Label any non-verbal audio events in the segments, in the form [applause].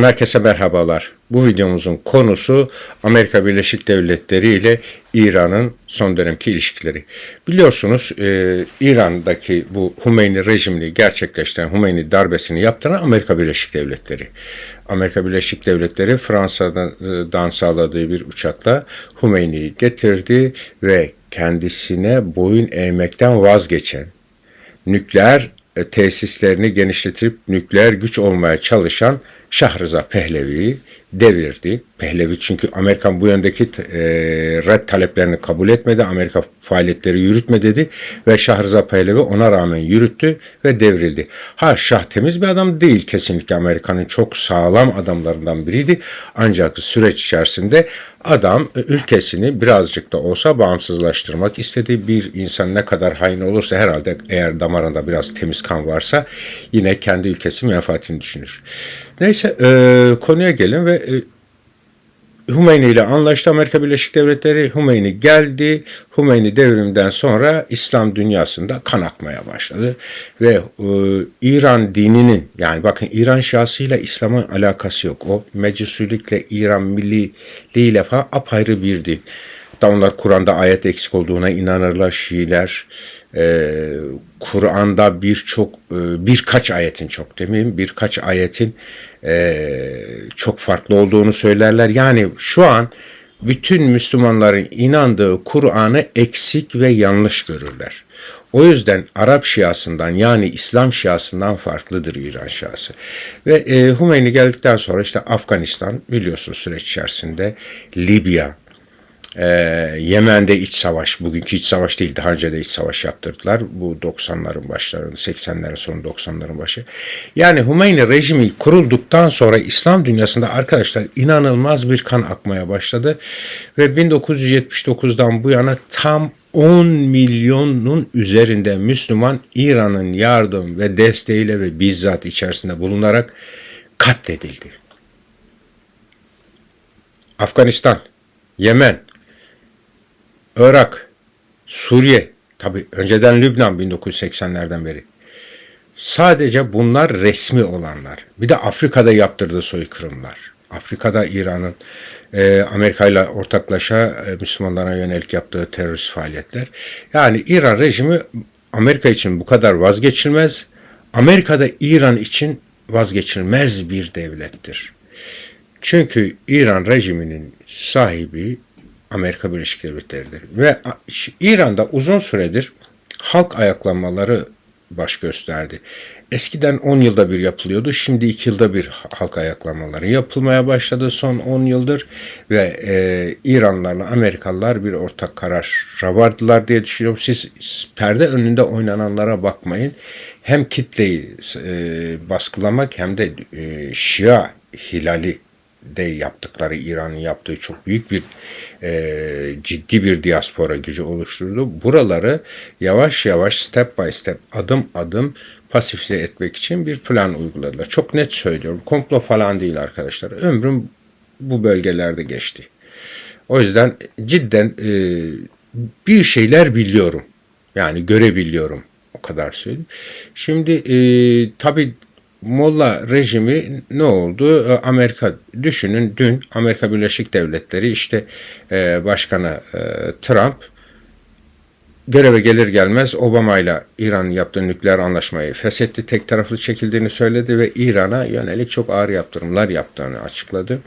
Herkese merhabalar. Bu videomuzun konusu Amerika Birleşik Devletleri ile İran'ın son dönemki ilişkileri. Biliyorsunuz e, İran'daki bu Hümeyni rejimini gerçekleştiren, Hümeyni darbesini yaptıran Amerika Birleşik Devletleri. Amerika Birleşik Devletleri Fransa'dan sağladığı bir uçakla Hümeyni'yi getirdi ve kendisine boyun eğmekten vazgeçen, nükleer e, tesislerini genişletip nükleer güç olmaya çalışan Şahrıza Pehlevi'yi devirdi. Pehlevi çünkü Amerikan bu yöndeki e, red taleplerini kabul etmedi. Amerika faaliyetleri yürütme dedi ve Şahrıza Pehlevi ona rağmen yürüttü ve devrildi. Ha Şah temiz bir adam değil kesinlikle Amerika'nın çok sağlam adamlarından biriydi. Ancak süreç içerisinde adam e, ülkesini birazcık da olsa bağımsızlaştırmak istedi. Bir insan ne kadar hain olursa herhalde eğer damarında biraz temiz kan varsa yine kendi ülkesi menfaatini düşünür. Neyse e, konuya gelin ve e, Hümeyni ile anlaştı Amerika Birleşik Devletleri. Hümeyni geldi. Hümeyni devriminden sonra İslam dünyasında kan akmaya başladı. Ve e, İran dininin yani bakın İran şahsıyla İslam'ın alakası yok. O mecusilikle İran milliliğiyle falan apayrı bir din. Hatta onlar Kur'an'da ayet eksik olduğuna inanırlar Şiiler. Ee, Kur'an'da birçok e, birkaç ayetin çok demeyeyim birkaç ayetin e, çok farklı olduğunu söylerler. Yani şu an bütün Müslümanların inandığı Kur'an'ı eksik ve yanlış görürler. O yüzden Arap Şiasından yani İslam Şiasından farklıdır İran Şiası. Ve e, Hümeyni geldikten sonra işte Afganistan biliyorsunuz süreç içerisinde Libya, ee, Yemen'de iç savaş, bugünkü iç savaş değil, daha önce de iç savaş yaptırdılar. Bu 90'ların başlarında, 80'lerin sonu 90'ların başı. Yani Hümeyni rejimi kurulduktan sonra İslam dünyasında arkadaşlar inanılmaz bir kan akmaya başladı. Ve 1979'dan bu yana tam 10 milyonun üzerinde Müslüman İran'ın yardım ve desteğiyle ve bizzat içerisinde bulunarak katledildi. Afganistan, Yemen, Irak, Suriye, tabi önceden Lübnan 1980'lerden beri. Sadece bunlar resmi olanlar. Bir de Afrika'da yaptırdığı soykırımlar. Afrika'da İran'ın e, Amerika ile ortaklaşa e, Müslümanlara yönelik yaptığı terörist faaliyetler. Yani İran rejimi Amerika için bu kadar vazgeçilmez. Amerika'da İran için vazgeçilmez bir devlettir. Çünkü İran rejiminin sahibi Amerika Birleşik Devletleri'dir. Ve İran'da uzun süredir halk ayaklanmaları baş gösterdi. Eskiden 10 yılda bir yapılıyordu. Şimdi 2 yılda bir halk ayaklanmaları yapılmaya başladı son 10 yıldır. Ve e, İranlılarla Amerikalılar bir ortak karara vardılar diye düşünüyorum. Siz perde önünde oynananlara bakmayın. Hem kitleyi e, baskılamak hem de e, Şia hilali de yaptıkları İran'ın yaptığı çok büyük bir e, ciddi bir diaspora gücü oluşturdu. Buraları yavaş yavaş step by step adım adım pasifize etmek için bir plan uyguladılar. Çok net söylüyorum. Komplo falan değil arkadaşlar. Ömrüm bu bölgelerde geçti. O yüzden cidden e, bir şeyler biliyorum. Yani görebiliyorum. O kadar söyleyeyim. Şimdi e, tabii Molla rejimi ne oldu? Ee, Amerika düşünün dün Amerika Birleşik Devletleri işte e, başkanı e, Trump göreve gelir gelmez Obama ile İran yaptığı nükleer anlaşmayı feshetti. Tek taraflı çekildiğini söyledi ve İran'a yönelik çok ağır yaptırımlar yaptığını açıkladı.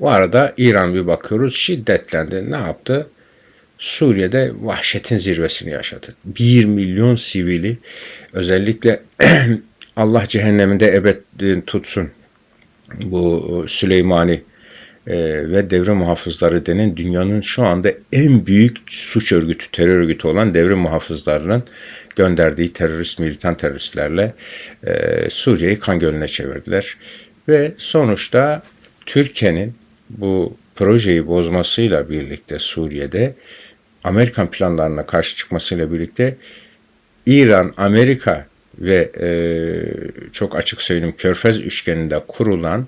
Bu arada İran bir bakıyoruz şiddetlendi. Ne yaptı? Suriye'de vahşetin zirvesini yaşadı. 1 milyon sivili özellikle [clears throat] Allah cehenneminde ebed tutsun bu Süleymani e, ve devrim muhafızları denen dünyanın şu anda en büyük suç örgütü, terör örgütü olan devrim muhafızlarının gönderdiği terörist, militan teröristlerle e, Suriye'yi kan gölüne çevirdiler. Ve sonuçta Türkiye'nin bu projeyi bozmasıyla birlikte Suriye'de Amerikan planlarına karşı çıkmasıyla birlikte İran, Amerika ve e, çok açık söyleyeyim Körfez üçgeninde kurulan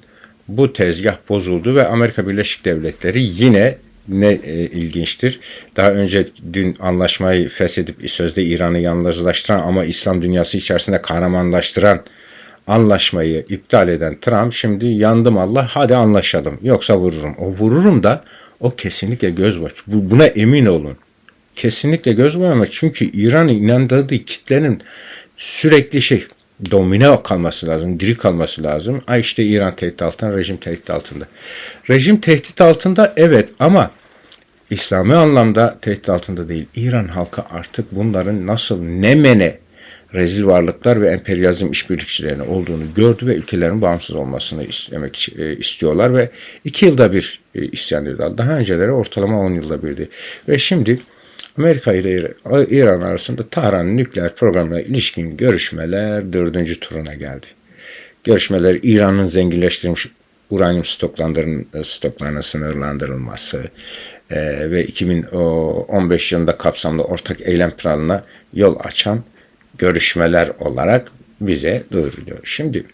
bu tezgah bozuldu ve Amerika Birleşik Devletleri yine ne e, ilginçtir. Daha önce dün anlaşmayı feshedip sözde İran'ı yalnızlaştıran ama İslam dünyası içerisinde kahramanlaştıran anlaşmayı iptal eden Trump şimdi yandım Allah hadi anlaşalım yoksa vururum. O vururum da o kesinlikle göz boş. Bu, buna emin olun. Kesinlikle göz boyama çünkü İran'ın inandırdığı kitlenin sürekli şey domine kalması lazım, diri kalması lazım. Ay işte İran tehdit altında, rejim tehdit altında. Rejim tehdit altında evet ama İslami anlamda tehdit altında değil. İran halkı artık bunların nasıl ne mene rezil varlıklar ve emperyalizm işbirlikçilerine olduğunu gördü ve ülkelerin bağımsız olmasını istemek e, istiyorlar ve iki yılda bir e, isyan ediyorlar. Daha önceleri ortalama 10 yılda birdi. Ve şimdi Amerika ile İran arasında Tahran nükleer programına ilişkin görüşmeler dördüncü turuna geldi. Görüşmeler İran'ın zenginleştirilmiş uranyum stoklarının sınırlandırılması e, ve 2015 yılında kapsamlı ortak eylem planına yol açan görüşmeler olarak bize duyuruluyor. Şimdi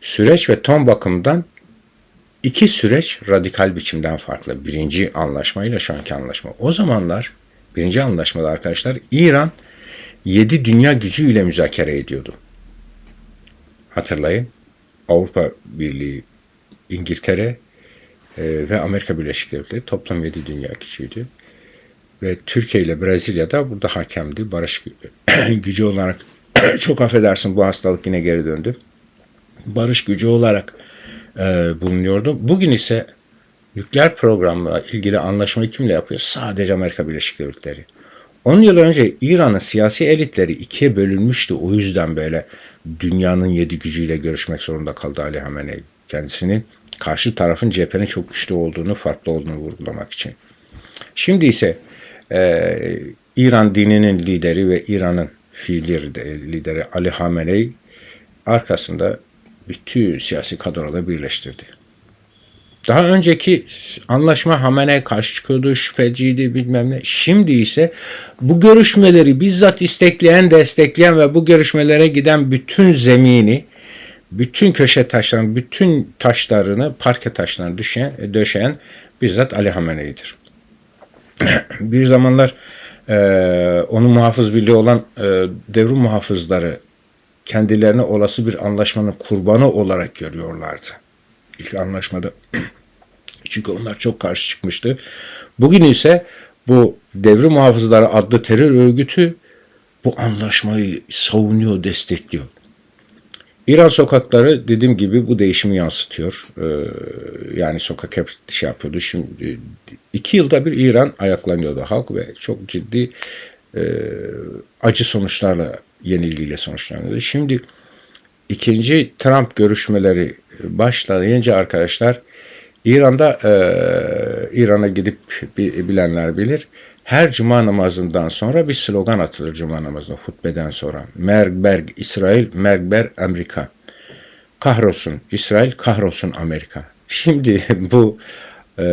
süreç ve ton bakımından iki süreç radikal biçimden farklı. Birinci anlaşmayla şu anki anlaşma. O zamanlar birinci anlaşmada arkadaşlar İran yedi dünya gücüyle müzakere ediyordu. Hatırlayın Avrupa Birliği, İngiltere e, ve Amerika Birleşik Devletleri toplam yedi dünya gücüydü. Ve Türkiye ile Brezilya da burada hakemdi. Barış [coughs] gücü olarak [coughs] çok affedersin bu hastalık yine geri döndü. Barış gücü olarak e, bulunuyordu. Bugün ise nükleer programla ilgili anlaşmayı kimle yapıyor? Sadece Amerika Birleşik Devletleri. 10 yıl önce İran'ın siyasi elitleri ikiye bölünmüştü. O yüzden böyle dünyanın yedi gücüyle görüşmek zorunda kaldı Ali Hamenei. Kendisinin karşı tarafın cephenin çok güçlü olduğunu, farklı olduğunu vurgulamak için. Şimdi ise e, İran dininin lideri ve İran'ın fiili lideri Ali Hamenei arkasında bütün siyasi kadroları birleştirdi. Daha önceki anlaşma Hamene'ye karşı çıkıyordu, şüpheciydi bilmem ne. Şimdi ise bu görüşmeleri bizzat istekleyen, destekleyen ve bu görüşmelere giden bütün zemini, bütün köşe taşlarını, bütün taşlarını, parke taşlarını düşen, döşeyen bizzat Ali Hamene'yidir. [clears throat] bir zamanlar e, onun muhafız birliği olan e, devrim muhafızları kendilerini olası bir anlaşmanın kurbanı olarak görüyorlardı. İlk anlaşmada [clears throat] çünkü onlar çok karşı çıkmıştı. Bugün ise bu devrim muhafızları adlı terör örgütü bu anlaşmayı savunuyor, destekliyor. İran sokakları dediğim gibi bu değişimi yansıtıyor. Ee, yani sokak hep şey yapıyordu. Şimdi iki yılda bir İran ayaklanıyordu halk ve çok ciddi e, acı sonuçlarla yenilgiyle sonuçlanıyordu. Şimdi ikinci Trump görüşmeleri başlayınca arkadaşlar İran'da e, İran'a gidip bilenler bilir. Her cuma namazından sonra bir slogan atılır cuma namazında hutbeden sonra. Mergberg İsrail, Mergber Amerika. Kahrolsun İsrail, kahrolsun Amerika. Şimdi [laughs] bu e,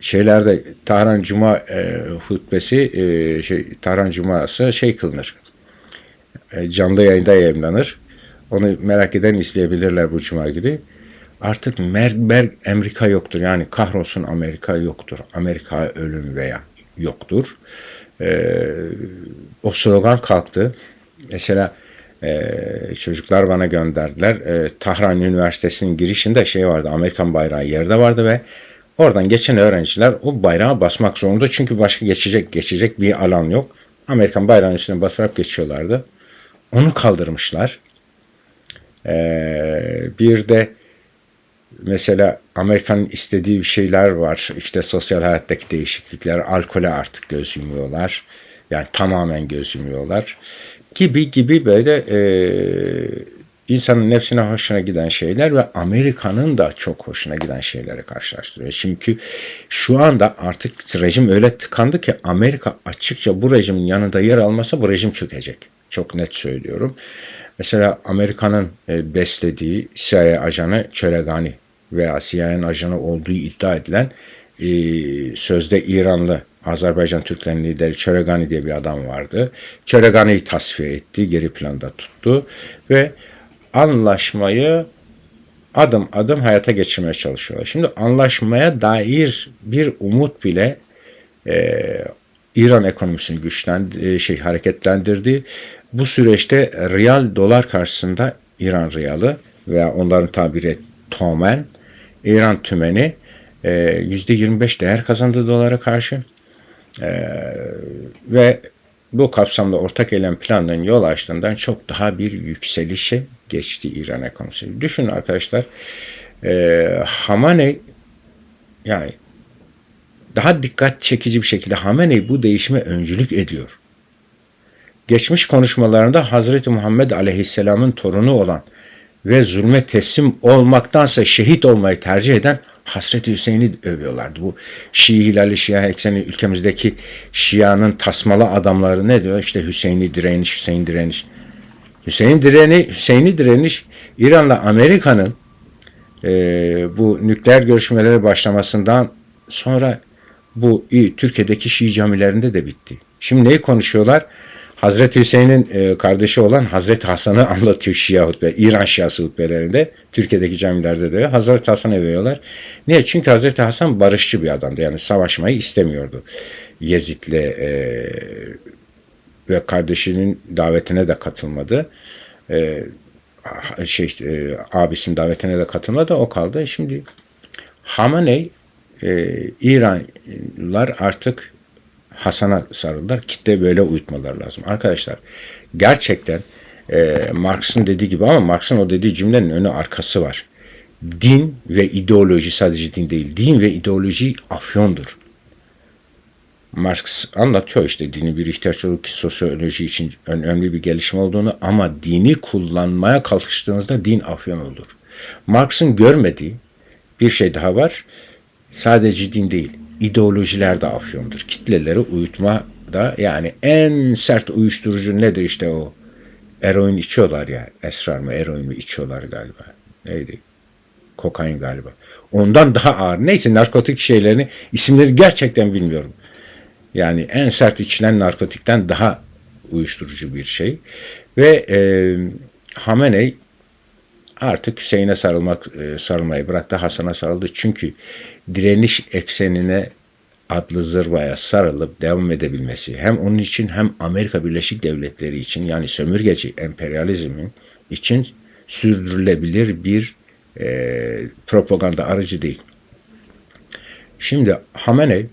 şeylerde Tahran Cuma e, hutbesi, e, şey, Tahran Cuma'sı şey kılınır. E, canlı yayında yayınlanır. Onu merak eden izleyebilirler bu cuma günü. Artık Mergberg Amerika yoktur. Yani kahrolsun Amerika yoktur. Amerika ölüm veya yoktur. E, o slogan kalktı. Mesela e, çocuklar bana gönderdiler. E, Tahran Üniversitesi'nin girişinde şey vardı. Amerikan bayrağı yerde vardı ve oradan geçen öğrenciler o bayrağa basmak zorunda. Çünkü başka geçecek geçecek bir alan yok. Amerikan bayrağının üstüne basarak geçiyorlardı. Onu kaldırmışlar. Ee, bir de mesela Amerika'nın istediği şeyler var. İşte sosyal hayattaki değişiklikler, alkole artık göz yumuyorlar. Yani tamamen göz yumuyorlar. Gibi gibi böyle e, insanın nefsine hoşuna giden şeyler ve Amerika'nın da çok hoşuna giden şeylere karşılaştırıyor. Çünkü şu anda artık rejim öyle tıkandı ki Amerika açıkça bu rejimin yanında yer almasa bu rejim çökecek. Çok net söylüyorum. Mesela Amerika'nın e, beslediği CIA ajanı Çöregani veya CIA'nin ajanı olduğu iddia edilen e, sözde İranlı Azerbaycan Türklerinin lideri Çöregani diye bir adam vardı. Çöregani'yi tasfiye etti, geri planda tuttu ve anlaşmayı adım adım hayata geçirmeye çalışıyorlar. Şimdi anlaşmaya dair bir umut bile e, İran ekonomisini güçlendi, e, şey hareketlendirdi. Bu süreçte real dolar karşısında İran riyalı veya onların tabiri tomen, İran tümeni e, %25 değer kazandı dolara karşı. E, ve bu kapsamda ortak eylem planının yol açtığından çok daha bir yükselişe geçti İran ekonomisi. Düşünün arkadaşlar, e, Hamaney yani daha dikkat çekici bir şekilde Hamenei bu değişime öncülük ediyor. Geçmiş konuşmalarında Hazreti Muhammed Aleyhisselam'ın torunu olan ve zulme teslim olmaktansa şehit olmayı tercih eden Hazreti Hüseyin'i övüyorlardı. Bu Şii Hilali Şia ekseni ülkemizdeki Şia'nın tasmalı adamları ne diyor? İşte Hüseyin'i direniş, Hüseyin direniş. Hüseyin direni, Hüseyin'i direniş İran'la Amerika'nın e, bu nükleer görüşmeleri başlamasından sonra bu Türkiye'deki Şii camilerinde de bitti. Şimdi neyi konuşuyorlar? Hazreti Hüseyin'in e, kardeşi olan Hazreti Hasan'ı [laughs] anlatıyor Şia hutbe, İran Şiası hutbelerinde. Türkiye'deki camilerde de Hazreti Hasan'ı övüyorlar. Niye? Çünkü Hazreti Hasan barışçı bir adamdı. Yani savaşmayı istemiyordu. Yezid'le e, ve kardeşinin davetine de katılmadı. E, şey e, abisinin davetine de katılmadı. O kaldı. Şimdi Hamaney e, İranlılar artık Hasan'a sarıldılar. Kitle böyle uyutmalar lazım. Arkadaşlar gerçekten e, Marx'ın dediği gibi ama Marx'ın o dediği cümlenin önü arkası var. Din ve ideoloji sadece din değil. Din ve ideoloji afyondur. Marx anlatıyor işte dini bir ihtiyaç olduğu ki sosyoloji için önemli bir gelişme olduğunu ama dini kullanmaya kalkıştığınızda din afyon olur. Marx'ın görmediği bir şey daha var. Sadece din değil, ideolojiler de afyondur. Kitleleri uyutma da yani en sert uyuşturucu nedir işte o? Eroin içiyorlar ya. Esrar mı eroin mi içiyorlar galiba. Neydi? Kokain galiba. Ondan daha ağır. Neyse narkotik şeylerini isimleri gerçekten bilmiyorum. Yani en sert içilen narkotikten daha uyuşturucu bir şey. Ve e, Hameney artık Hüseyin'e sarılmak e, sarılmayı bıraktı. Hasan'a sarıldı. Çünkü direniş eksenine adlı zırvaya sarılıp devam edebilmesi hem onun için hem Amerika Birleşik Devletleri için yani sömürgeci emperyalizmin için sürdürülebilir bir e, propaganda aracı değil. Şimdi Hamenei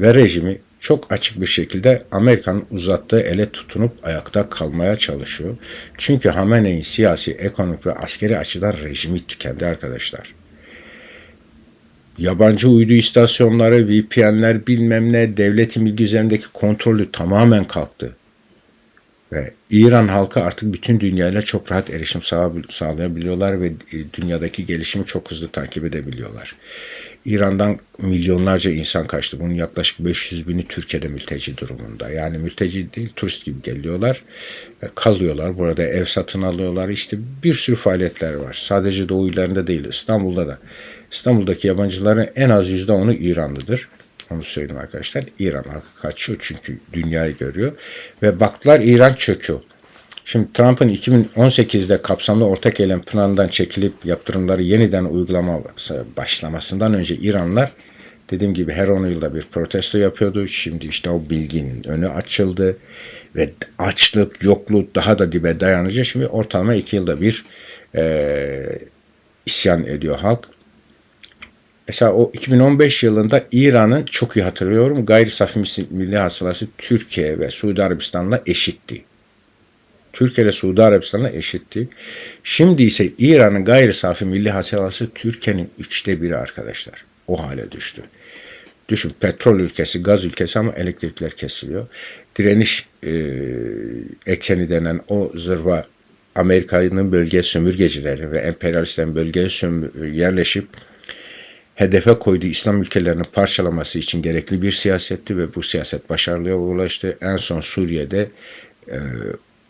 ve rejimi çok açık bir şekilde Amerika'nın uzattığı ele tutunup ayakta kalmaya çalışıyor. Çünkü Hamene'in siyasi, ekonomik ve askeri açıdan rejimi tükendi arkadaşlar. Yabancı uydu istasyonları, VPN'ler bilmem ne devletin bilgi üzerindeki kontrolü tamamen kalktı. Ve İran halkı artık bütün dünyayla çok rahat erişim sağlayabiliyorlar ve e, dünyadaki gelişimi çok hızlı takip edebiliyorlar. İran'dan milyonlarca insan kaçtı. Bunun yaklaşık 500 bini Türkiye'de mülteci durumunda. Yani mülteci değil turist gibi geliyorlar. Kalıyorlar. Burada ev satın alıyorlar. İşte bir sürü faaliyetler var. Sadece doğu illerinde değil İstanbul'da da. İstanbul'daki yabancıların en az %10'u İranlıdır. Onu söyleyeyim arkadaşlar. İran halkı kaçıyor çünkü dünyayı görüyor. Ve baktılar İran çöküyor. Şimdi Trump'ın 2018'de kapsamlı ortak eylem planından çekilip yaptırımları yeniden uygulama başlamasından önce İranlar dediğim gibi her 10 yılda bir protesto yapıyordu. Şimdi işte o bilginin önü açıldı ve açlık, yokluk daha da dibe dayanınca şimdi ortalama 2 yılda bir e, isyan ediyor halk. Mesela o 2015 yılında İran'ın çok iyi hatırlıyorum gayri safi milli hasılası Türkiye ve Suudi Arabistan'la eşitti. Türkiye ile Suudi Arabistan'la eşitti. Şimdi ise İran'ın gayri safi milli hasılası Türkiye'nin üçte biri arkadaşlar. O hale düştü. Düşün petrol ülkesi, gaz ülkesi ama elektrikler kesiliyor. Direniş e, ekseni denen o zırva Amerika'nın bölge sömürgecileri ve emperyalistlerin bölgeye yerleşip hedefe koyduğu İslam ülkelerini parçalaması için gerekli bir siyasetti ve bu siyaset başarılıya ulaştı. En son Suriye'de e,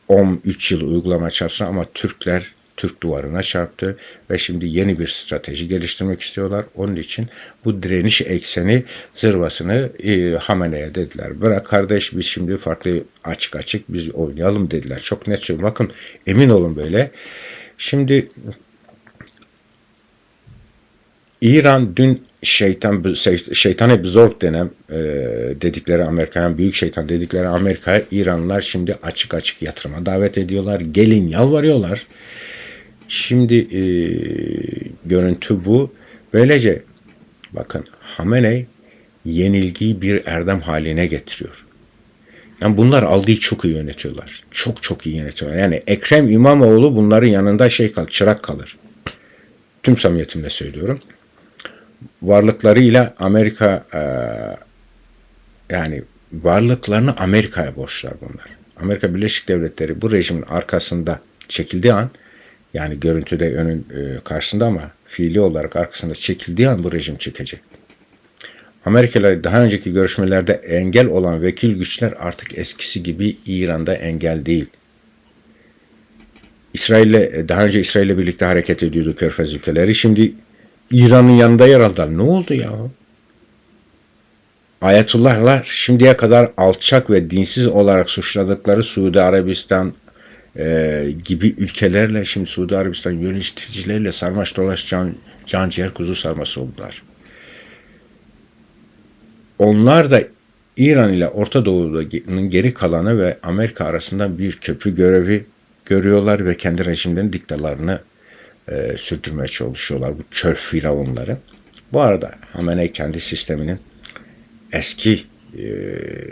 13 yıl uygulama çarptı ama Türkler Türk duvarına çarptı ve şimdi yeni bir strateji geliştirmek istiyorlar. Onun için bu direniş ekseni zırvasını e, Hamene'ye dediler. Bırak kardeş biz şimdi farklı açık açık biz oynayalım dediler. Çok net söylüyorum. Bakın emin olun böyle. Şimdi İran dün şeytan şeytan zor denen e, dedikleri Amerika'ya büyük şeytan dedikleri Amerika'ya İranlılar şimdi açık açık yatırıma davet ediyorlar. Gelin yalvarıyorlar. Şimdi e, görüntü bu. Böylece bakın Hameney yenilgiyi bir erdem haline getiriyor. Yani bunlar aldığı çok iyi yönetiyorlar. Çok çok iyi yönetiyorlar. Yani Ekrem İmamoğlu bunların yanında şey kalır, çırak kalır. Tüm samimiyetimle söylüyorum. Varlıklarıyla Amerika e, yani varlıklarını Amerika'ya borçlar bunlar. Amerika Birleşik Devletleri bu rejimin arkasında çekildiği an yani görüntüde önün e, karşısında ama fiili olarak arkasında çekildiği an bu rejim çekecek. Amerikalı daha önceki görüşmelerde engel olan vekil güçler artık eskisi gibi İran'da engel değil. İsrail'le daha önce İsrail'le birlikte hareket ediyordu Körfez ülkeleri. Şimdi İran'ın yanında yer aldılar. Ne oldu ya? Ayetullahlar şimdiye kadar alçak ve dinsiz olarak suçladıkları Suudi Arabistan e, gibi ülkelerle şimdi Suudi Arabistan yöneticileriyle sarmaş dolaş can, can ciğer kuzu sarması oldular. Onlar da İran ile Orta Doğu'nun geri kalanı ve Amerika arasında bir köprü görevi görüyorlar ve kendi rejimlerin diktalarını e, sürdürmeye çalışıyorlar. Bu çöl firavunları. Bu arada Hamenei kendi sisteminin eski e,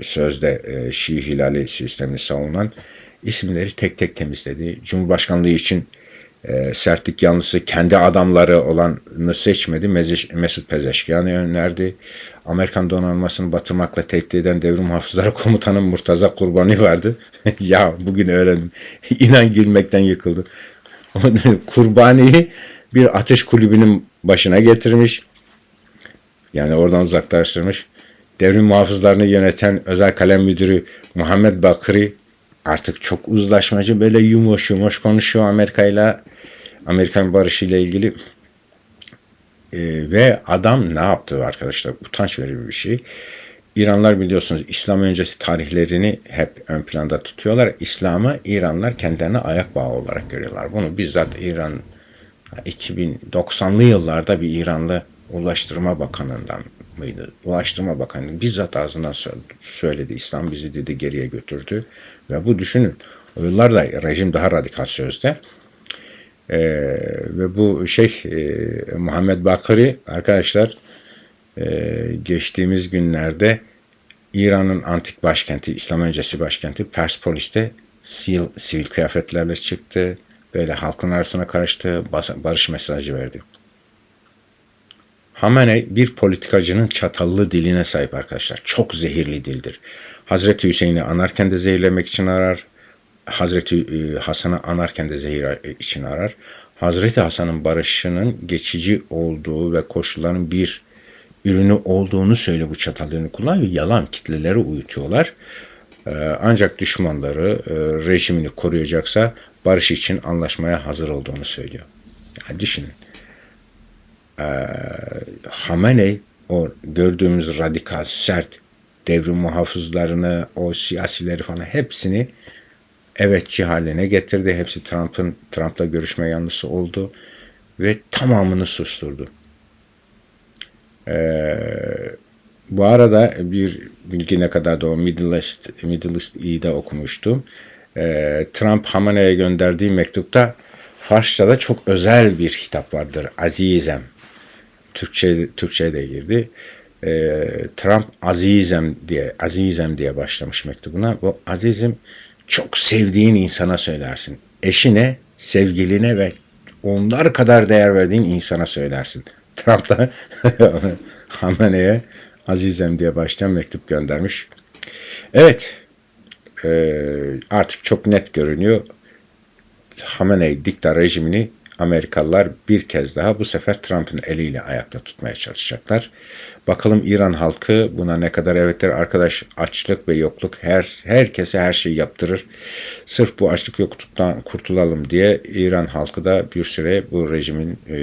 sözde e, Şii Hilali sistemini savunan isimleri tek tek temizledi. Cumhurbaşkanlığı için e, sertlik yanlısı kendi adamları olanı seçmedi. Mesut Pezeşkian'ı önerdi. Amerikan donanmasını batırmakla tehdit eden devrim hafızları komutanı Murtaza Kurbani vardı. [laughs] ya bugün öğrendim. İnan gülmekten yıkıldı. Kurbani'yi bir atış kulübünün başına getirmiş. Yani oradan uzaklaştırmış. Devrim muhafızlarını yöneten özel kalem müdürü Muhammed Bakri artık çok uzlaşmacı böyle yumuş yumuş konuşuyor Amerika ile Amerikan barışı ile ilgili. Ee, ve adam ne yaptı arkadaşlar? Utanç verici bir şey. İranlar biliyorsunuz İslam öncesi tarihlerini hep ön planda tutuyorlar. İslam'ı İranlar kendilerine ayak bağı olarak görüyorlar. Bunu bizzat İran 2090'lı yıllarda bir İranlı Ulaştırma Bakanı'ndan mıydı? Ulaştırma Bakanı bizzat ağzından söyledi. İslam bizi dedi geriye götürdü. Ve bu düşünün. O yıllarda rejim daha radikal sözde. Ee, ve bu şey e, Muhammed Bakır'ı arkadaşlar geçtiğimiz günlerde İran'ın antik başkenti, İslam öncesi başkenti Perspolis'te sivil, sivil kıyafetlerle çıktı. Böyle halkın arasına karıştı, barış mesajı verdi. Hamenei bir politikacının çatallı diline sahip arkadaşlar. Çok zehirli dildir. Hazreti Hüseyin'i anarken de zehirlemek için arar. Hazreti e, Hasan'ı anarken de zehir için arar. Hazreti Hasan'ın barışının geçici olduğu ve koşulların bir ürünü olduğunu söyle bu çatal dilini kullanıyor. Yalan kitleleri uyutuyorlar. E, ancak düşmanları e, rejimini koruyacaksa barış için anlaşmaya hazır olduğunu söylüyor. Yani düşünün e, Hamenei o gördüğümüz radikal, sert devrim muhafızlarını, o siyasileri falan hepsini evetçi haline getirdi. Hepsi Trump'ın Trump'la görüşme yanlısı oldu ve tamamını susturdu. Ee, bu arada bir bilgi ne kadar da o Middle East, Middle East İ'de okumuştum. Ee, Trump Hamaney'e gönderdiği mektupta Farsça'da çok özel bir hitap vardır. Azizem. Türkçe Türkçe'ye de girdi. E, Trump azizem diye azizem diye başlamış mektubuna. Bu azizim çok sevdiğin insana söylersin. Eşine, sevgiline ve onlar kadar değer verdiğin insana söylersin. Trump da [laughs] Hamene'ye azizem diye başlayan mektup göndermiş. Evet, e, artık çok net görünüyor. Hamenei dikta rejimini Amerikalılar bir kez daha bu sefer Trump'ın eliyle ayakta tutmaya çalışacaklar. Bakalım İran halkı buna ne kadar evet der. Arkadaş açlık ve yokluk her herkese her şeyi yaptırır. Sırf bu açlık yokluktan kurtulalım diye İran halkı da bir süre bu rejimin e,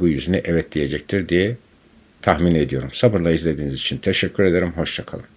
bu yüzüne evet diyecektir diye tahmin ediyorum. Sabırla izlediğiniz için teşekkür ederim. Hoşçakalın.